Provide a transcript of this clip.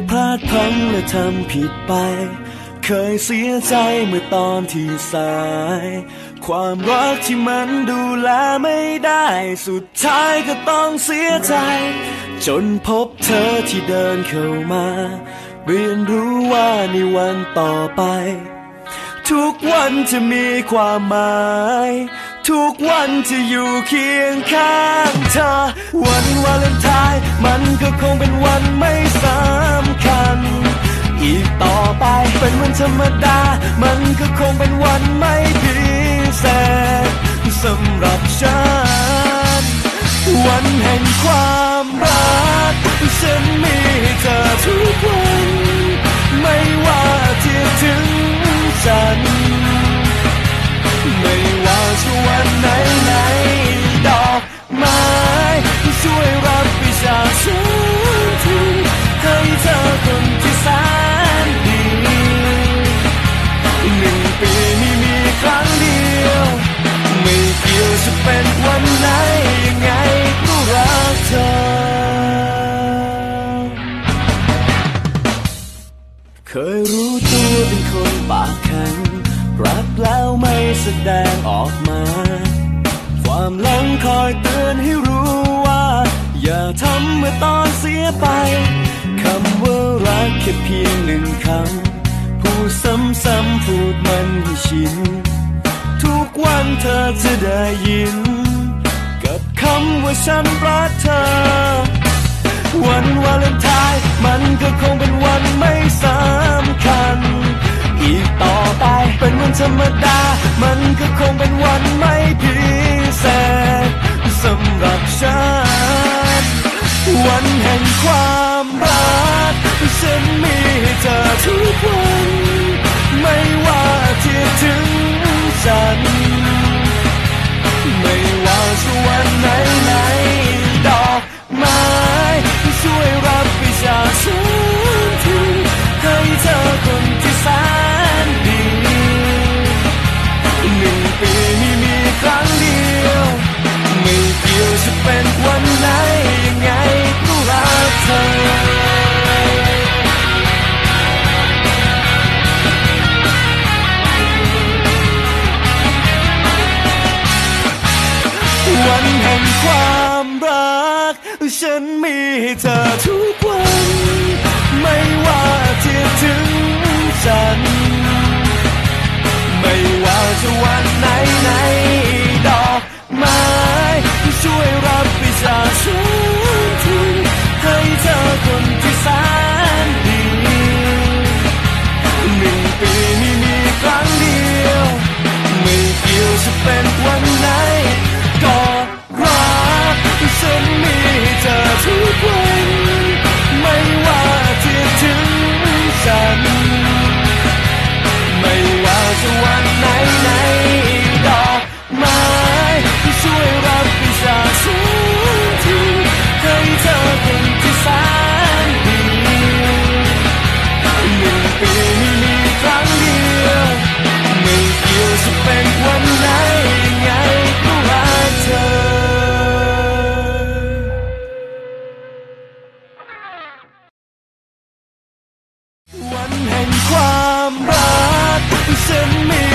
ดพลั้งและทำผิดไป เคยเสียใจเมื่อตอนที่สาย ความรักที่มันดูแลไม่ได้ สุดท้ายก็ต้องเสียใจ จนพบเธอที่เดินเข้ามา เรียนรู้ว่าในวันต่อไป ทุกวันจะมีความหมาย ทุกวันจะอยู่เคียงข้างเธอ วันวาเลนไทน์มันก็คงเป็นวันไม่สำคัญ อีกต่อไปเป็นวันธรรมดา มันก็คงเป็นวันไม่พิเศษสำหรับฉัน วันแห่งความรัก ฉันมีเธอ เคยรู้ตัวเป็นคนปากแข็งรักแล้วไม่แสดงออกมา ความหลังคอยเตือนให้รู้ว่า อย่าทำเมื่อตอนเสียไป คำว่ารักแค่เพียงหนึ่งคำพูดซ้ำๆพูดมันให้ชิน ทุกวันเธอจะได้ยิน กับคำว่าฉันรักเธอ วันวาเลนไทน์มันก็คงเป็นวันไม่สำคัญ อีกต่อไปเป็นวันธรรมดา มันก็คงเป็นวันไม่พิเศษสำหรับฉัน วันแห่งความ ความรัก ฉันมีให้เธอทุกวัน ไม่ว่า วัน